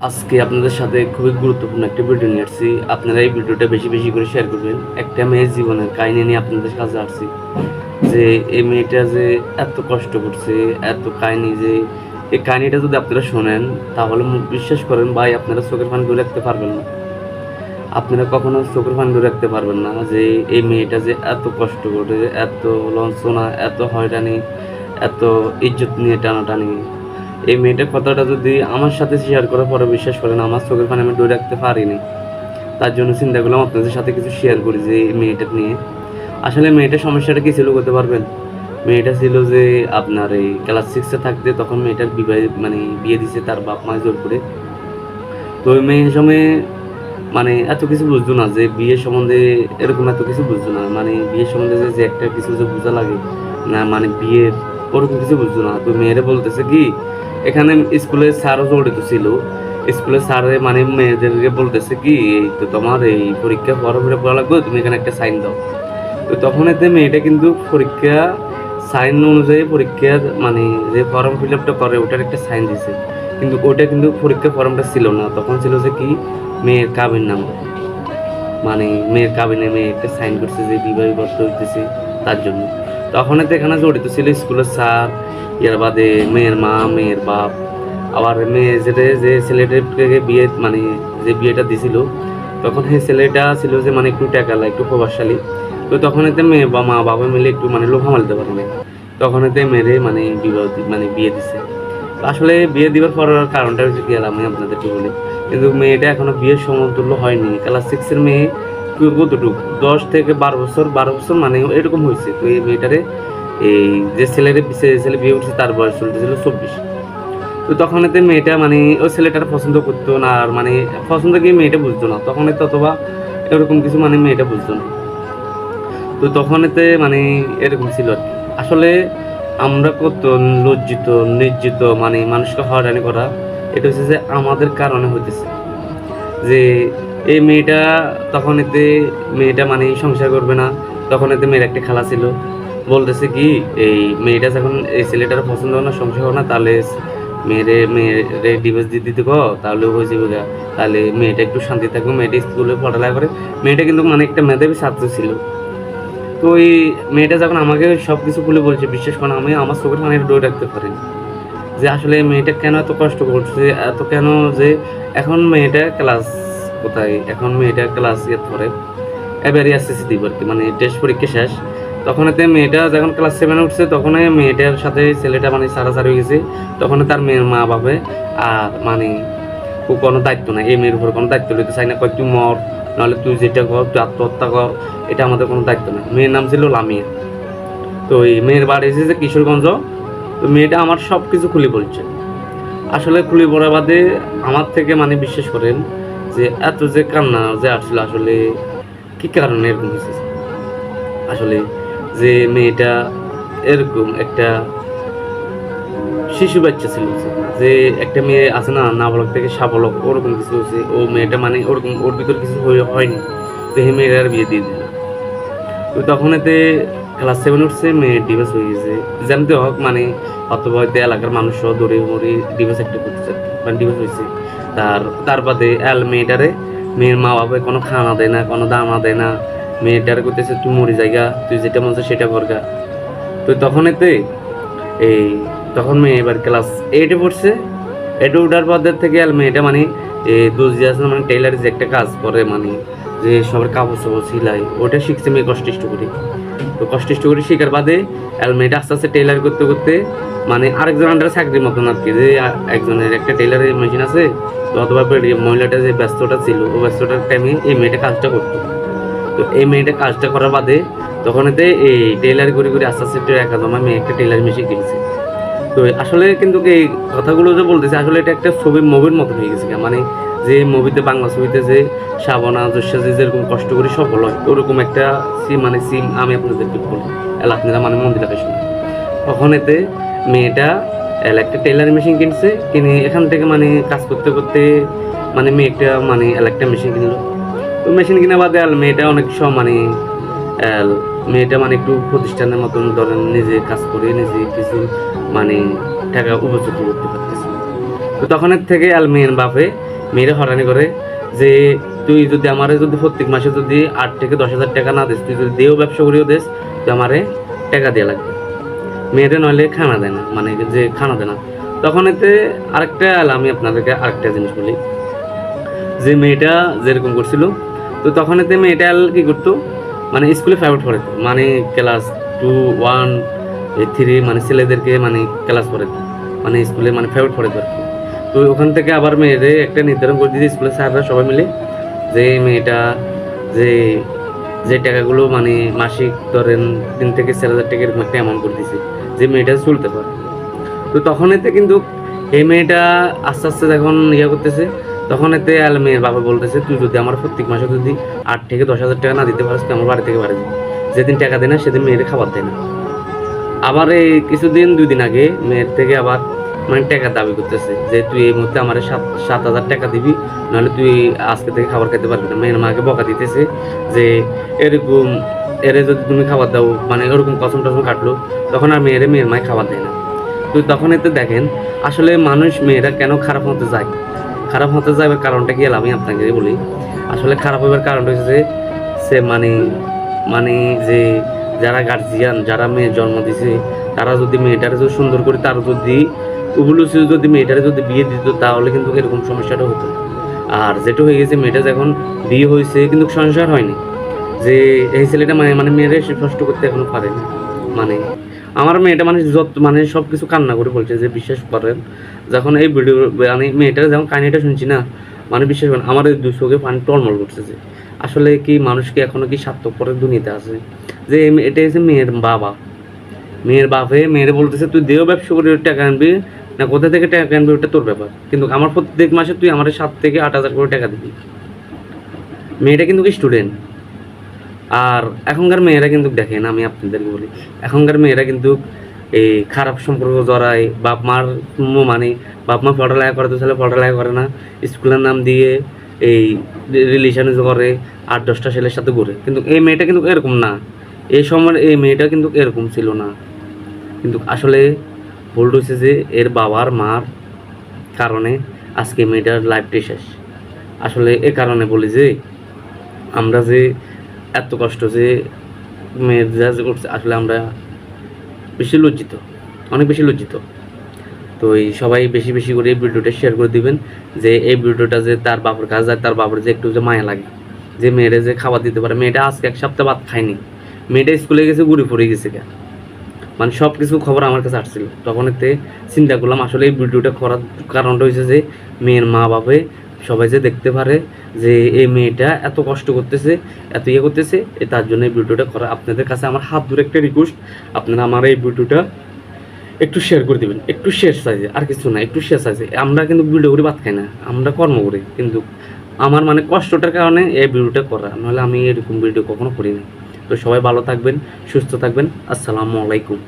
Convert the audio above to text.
আজকে আপনাদের সাথে খুবই গুরুত্বপূর্ণ একটা ভিডিও নিয়ে আসছি। আপনারা এই ভিডিওটা বেশি বেশি করে শেয়ার করবেন। একটা মেয়ের জীবনের কাহিনী নিয়ে আপনাদের কাছে আসছি। যে এই মেয়েটা যে এত কষ্ট করছে, এত কাহিনী যে, এই কাহিনিটা যদি আপনারা শোনেন, তাহলে বিশ্বাস করেন, ভাই, আপনারা চোখের পানি ধরে রাখতে পারবেন না। আপনারা কখনো চোখের পানি ধরে রাখতে পারবেন না যে, এই মেয়েটা যে এত কষ্ট করে, এত লঞ্চনা এত হয়রানি, এত ইজ্জত নিয়ে টানাটানি। এই মেয়েটার কথাটা যদি আমার সাথে শেয়ার করার পরে বিশ্বাস করেন, আমার চোখের পানি আমি ধরে রাখতে পারিনি। তার জন্য চিন্তা করলাম আপনাদের সাথে কিছু শেয়ার করি যে এই মেয়েটা নিয়ে। আসলে মেয়েটার সমস্যাটা কি ছিল করতে পারবেন? মেয়েটা ছিল যে আপনার এই ক্লাস সিক্সে থাকতে তখন মেয়েটার বিবাহ মানে বিয়ে দিছে তার বাপ মা জোর করে। তো ওই মেয়ের সময় মানে এত কিছু বুঝতো না যে বিয়ে সম্বন্ধে এরকম এত কিছু বুঝতো না। মানে বিয়ের সম্বন্ধে যে একটা কিছু যে বোঝা লাগে, না মানে বিয়ের ওরকম কিছু বুঝতো না। তো মেয়েরা বলতেছে কি এখানে স্কুলে স্যারও জড়িত ছিল। স্কুলের স্যারে মানে মেয়েদেরকে বলতেছে কি, এই তো তোমার এই পরীক্ষা পড়া ফিরে পড়া লাগবে, তুমি এখানে একটা সাইন দাও। তো তখন এতে মেয়েটা কিন্তু পরীক্ষা, সাইন অনুযায়ী পরীক্ষার মানে যে ফর্ম ফিল আপটা করে, ওটার একটা সাইন দিছে। কিন্তু ওটা কিন্তু পরীক্ষা ফর্মটা ছিল না। তখন ছিল যে কি, মেয়ের কাবিন নাম। মানে মেয়ের কাবিনে মেয়ে একটা সাইন করছে যে বিবাহ বদ্ধ হইতেছে তার জন্য। তখন এখানে জড়িত ছিল স্কুলের স্যার ইয়ার বাদে মেয়ের মা, মেয়ের বাপ। আবার মেয়ে যেটা, যে ছেলেটাকে বিয়ে মানে যে বিয়েটা দিছিল, তখন সেই ছেলেটা ছিল যে মানে একটু টাকালা একটু প্রভাবশালী। তো তখন এতে মেয়ে বা মা, বাবা মিলে একটু মানে লোভা মালতে পারে না তখন এতে মেয়েরে মানে বিবাহ মানে বিয়ে দিছে। আসলে বিয়ে দিবার পর কারণটা হচ্ছে কি আমি আপনাদেরকে বলি। কিন্তু মেয়েটা এখনও বিয়ের সমতুল্য হয়নি। ক্লাস সিক্সের মেয়ে কতটুকু? দশ থেকে বারো বছর বারো বছর মানে এরকম হয়েছে। তো এই মেয়েটারে এই যে ছেলের ছেলে বিয়ে উঠছে তার বয়স চলতেছিল চব্বিশ। তো তখন এতে মেয়েটা মানে ওই ছেলেটার পছন্দ করতো না, আর মানে পছন্দ কি মেয়েটা বুঝতো না। তখন অথবা এরকম কিছু মানে মেয়েটা বুঝতো না। তো তখন এতে মানে এরকম ছিল আর আসলে আমরা কত লজ্জিত, নির্জিত মানে মানুষকে হয়রানি করা, এটা হচ্ছে যে আমাদের কারণে হইতেছে। যে এই মেয়েটা, তখন এতে মেয়েটা মানে সংসার করবে না। তখন এতে মেয়ের একটা খেলা ছিল। বলতেছে কি, এই মেয়েটা যখন এই ছেলেটার পছন্দ হয় না, সংসার হয় না, তাহলে মেয়েরে মেয়েরে ডিভোর্স দিয়ে দিতে কো, তাহলে হয়ে যাবে গা। তাহলে মেয়েটা একটু শান্তি থাকবে, মেয়েটা স্কুলে পড়ালেখা করে। মেয়েটা কিন্তু মানে একটা মেধাবী ছাত্র ছিল। তো ওই মেয়েটা যখন আমাকে সব কিছু খুলে বলছে, বিশ্বাস করেন আমি আমার চোখের পানি ডোর রাখতে পারিনি যে আসলে মেয়েটা কেন এত কষ্ট করছে, এত কেন যে এখন মেয়েটা ক্লাস কোথায়? এখন মেয়েটা ক্লাস ইয়ে পড়ে। এবারে এসএসসি দিব আর কি মানে টেস্ট পরীক্ষা শেষ। তখন এতে মেয়েটা যখন ক্লাস সেভেনে উঠছে, তখন মেয়েটার সাথে ছেলেটা মানে সারাসারি হয়ে গেছে। তখন তার মেয়ের মা বাবা আর মানে কোনো দায়িত্ব নাই, এই মেয়ের উপর কোনো দায়িত্ব নিতে চাই না। কয়, তুই মর, নাহলে তুই যেটা কর, তুই আত্মহত্যা কর। এটা আমাদের কোনো দায়িত্ব নেই। মেয়ের নাম ছিল লামিয়া। তো এই মেয়ের বাড়ি এসেছে কিশোরগঞ্জ। তো মেয়েটা আমার সব কিছু খুলে বলছে। আসলে খুলে পড়া বাদে আমার থেকে মানে বিশ্বাস করেন যে এত যে কান্না যে আসলে আসলে কি কারণে এরকম হয়েছে আসলে যে মেয়েটা এরকম একটা শিশু বাচ্চা ছিল, যে একটা মেয়ে আছে না না বলক থেকে সাবলক ওরকম কিছু হয়েছে ও মেয়েটা মানে ওরকম, ওর ভিতর কিছু হয়ে- হয়নি তো মেয়েটা মেয়েটার বিয়ে দিয়ে দিল। তো তখন এতে ক্লাস সেভেন উঠছে মেয়ে ডিভোর্স হয়ে গেছে। জানতে হোক মানে অথবা হয়তো এলাকার মানুষও দৌড়ে মরে ডিভোর্স একটা করতেছে মানে ডিভোর্স হয়েছে। তার তার বাদে এল মেয়েটারে মেয়ের মা বাবা কোনো খানা দেয় না কোনো দানা দেয় না। মেয়েটারে করতেছে তুই মরি জায়গা তুই যেটা মন চায় সেটা করগা। তো তখন এতে এই তখন মেয়ে এবার ক্লাস এইটে পড়ছে। এইটে উঠার পর থেকে আর মেয়েটা মানে দর্জি আছে না, মানে টেইলার যে একটা কাজ করে মানে যে সবার কাপড় চাপড় সিলাই, ওটা শিখছে মেয়ে কষ্টিষ্ট করে। তো কষ্টিষ্ট করে শেখার বাদে মেয়েটা আস্তে আস্তে টেইলার করতে করতে মানে আরেকজন আন্ডার চাকরির মতন আর কি, যে একজনের একটা টেইলারের মেশিন আছে, তো অথবা মহিলাটা যে ব্যস্ততা ছিল, ও ব্যস্ততার টাইমে এই মেয়েটা কাজটা করতো। তো এই মেয়েটা কাজটা করার বাদে তখন এতে এই টেইলার করে করে আস্তে আস্তে একটু একা জমা মেয়ে একটা টেলার মেশিন কিনছে। তো আসলে কিন্তু এই কথাগুলো যে বলতেছে, আসলে এটা একটা ছবি মুভির মতো হয়ে গেছে মানে যে মুভিতে, বাংলা ছবিতে যে শাবনা যে যেরকম কষ্ট করে সফল হয়, ওরকম একটা সিম মানে সিম আমি আপনাদেরকে বলি। এলা, আপনারা মানে মন্দির শুনে তখন এতে মেয়েটা, এলা একটা টেলার মেশিন কিনছে, কিনে এখান থেকে মানে কাজ করতে করতে মানে মেয়ে একটা মানে এলা একটা মেশিন কিনলো। তো মেশিন কিনা বাদে আর মেয়েটা অনেক সব মানে মেয়েটা মানে একটু প্রতিষ্ঠানের মতন ধরেন নিজে কাজ করে, নিজে কিছু মানে টাকা উপযুক্ত করতে পারতেছে। তো তখনের থেকে আল মেয়ের বাপে, মেয়েরে হরানি করে যে, তুই যদি আমারে যদি প্রত্যেক মাসে যদি আট থেকে দশ হাজার টাকা না দিস, তুই যদি দেও ব্যবসা করিও দিস, তুই আমারে টাকা দেওয়া লাগবে। মেয়েরে নইলে খানা দেয় না মানে যে খানা দেয় না। তখন এতে আরেকটা আমি আপনাদেরকে আরেকটা জিনিস বলি। যে মেয়েটা যেরকম করছিল, তো তখন এতে মেয়েটা কি করতো মানে স্কুলে ফেভারিট পড়াতো মানে ক্লাস টু ওয়ান থ্রি মানে ছেলেদেরকে মানে ক্লাস পড়াতো মানে স্কুলে মানে ফেভারিট পড়াতো আর কি। তো ওখান থেকে আবার মেয়েদের একটা নির্ধারণ করে দিয়েছে স্কুলের স্যাররা সবাই মিলে যে মেয়েটা যে যে টাকাগুলো মানে মাসিক ধরেন তিন থেকে চার হাজার টাকা এরকম একটা অ্যামাউন্ট করে দিয়েছে, যে মেয়েটা চলতে পারে তো তখন এতে কিন্তু এই মেয়েটা আস্তে আস্তে যখন ইয়ে করতেছে তখন এতে আল মেয়ের বাবা বলতেছে, তুই যদি আমার প্রত্যেক মাসে যদি আট থেকে দশ হাজার টাকা না দিতে পারিস, তুই আমার বাড়ি থেকে বাড়ি যেদিন টাকা দেয় না, সেদিন মেয়ের খাবার দেয় না। আবার এই কিছুদিন, দুই দিন আগে মেয়ের থেকে আবার মানে টাকা দাবি করতেছে যে, তুই এই মুহূর্তে আমার সাত সাত হাজার টাকা দিবি, নাহলে তুই আজকে থেকে খাবার খেতে পারবি না। মেয়ের মাকে বকা দিতেছে যে, এরকম, এরে যদি তুমি খাবার দাও মানে ওরকম কসম টসম কাটলো তখন আর মেয়েরে মেয়ের মায় খাবার দেয় না। তো তখন এতে দেখেন, আসলে মানুষ মেয়েরা কেন খারাপ হতে যায়? খারাপ হতে যাবার কারণটা কি আমি আপনাকে বলি। আসলে খারাপ হবার কারণটা হচ্ছে যে, সে মানে মানে যে যারা গার্জিয়ান যারা মেয়ে জন্ম দিছে, তারা যদি মেয়েটারে যদি সুন্দর করে, তার যদি ওগুলো যদি মেয়েটারে যদি বিয়ে দিত, তাহলে কিন্তু এরকম সমস্যাটা হতো। আর যেটা হয়ে গেছে, মেয়েটা যখন বিয়ে হয়েছে কিন্তু সংসার হয়নি। যে এই ছেলেটা মানে মানে মেয়েরা সে কষ্ট করতে এখনও পারেনি। মানে আমার মেয়েটা মানে যত মানে সব কিছু কান্না করে বলছে যে বিশ্বাস করেন, যখন এই ভিডিও মানে মেয়েটার যখন কাহিনিটা শুনছি না মানে বিশ্বাস করেন, আমার এই চোখে পানি টলমল করছে যে আসলে কি মানুষ কি এখনও কি স্বার্থপরের দুনিয়াতে আছে? যে এটা হচ্ছে মেয়ের বাবা। মেয়ের বাপে মেয়ের বলতেছে, তুই দেহ ব্যবসা করে টাকা আনবি, না কোথা থেকে টাকা আনবি ওটা তোর ব্যাপার। কিন্তু আমার প্রত্যেক মাসে তুই আমার সাত থেকে আট হাজার করে টাকা দিবি। মেয়েটা কিন্তু কি স্টুডেন্ট আর এখনকার মেয়েরা কিন্তু, দেখেন আমি আপনাদেরকে বলি, এখনকার মেয়েরা কিন্তু এই খারাপ সম্পর্ক জড়ায়, বাপ মার মানে বাপ মা পড়ালেখা করে তো ছেলে পড়ালেখা করে না, স্কুলের নাম দিয়ে এই রিলেশন করে, আট দশটা ছেলের সাথে ঘুরে। কিন্তু এই মেয়েটা কিন্তু এরকম না। এই সময় এই মেয়েটা কিন্তু এরকম ছিল না। কিন্তু আসলে ভুল হয়েছে যে এর বাবার মার কারণে আজকে মেয়েটার লাইফটাই শেষ। আসলে এ কারণে বলি যে, আমরা যে এত কষ্ট যে মেয়ের যা করছে, আসলে আমরা বেশি লজ্জিত, অনেক বেশি লজ্জিত। তো এই সবাই বেশি বেশি করে এই ভিডিওটা শেয়ার করে দিবেন, যে এই ভিডিওটা যে তার বাবার কাছে যায় তার বাবার যে একটু যে মায়া লাগে, যে মেয়েরা যে খাবার দিতে পারে। মেয়েটা আজকে এক সপ্তাহ ভাত খায়নি, মেয়েটা স্কুলে গেছে ঘুরে পড়ে গেছে গা। মানে সব কিছু খবর আমার কাছে আসছিল। তখন এতে চিন্তা করলাম, আসলে এই ভিডিওটা করার কারণটা হয়েছে যে মেয়ের মা বাপে সবাই যে দেখতে পারে যে এই মেয়েটা এত কষ্ট করতেছে, এত ইয়ে করতেছে তার জন্য এই ভিডিওটা করা আপনাদের কাছে আমার হাত ধরে একটা রিকোয়েস্ট আপনারা আমার এই ভিডিওটা একটু শেয়ার করে দিবেন। একটু শেয়ার সাইজে আর কিছু না, একটু শেয়ার সাইজে আমরা কিন্তু ভিডিও করে, ভাত খাই না। আমরা কর্ম করি, কিন্তু আমার মানে কষ্টটার কারণে এই ভিডিওটা করা। নাহলে আমি এরকম ভিডিও কখনো করি না। তো সবাই ভালো থাকবেন, সুস্থ থাকবেন। আসসালামু আলাইকুম।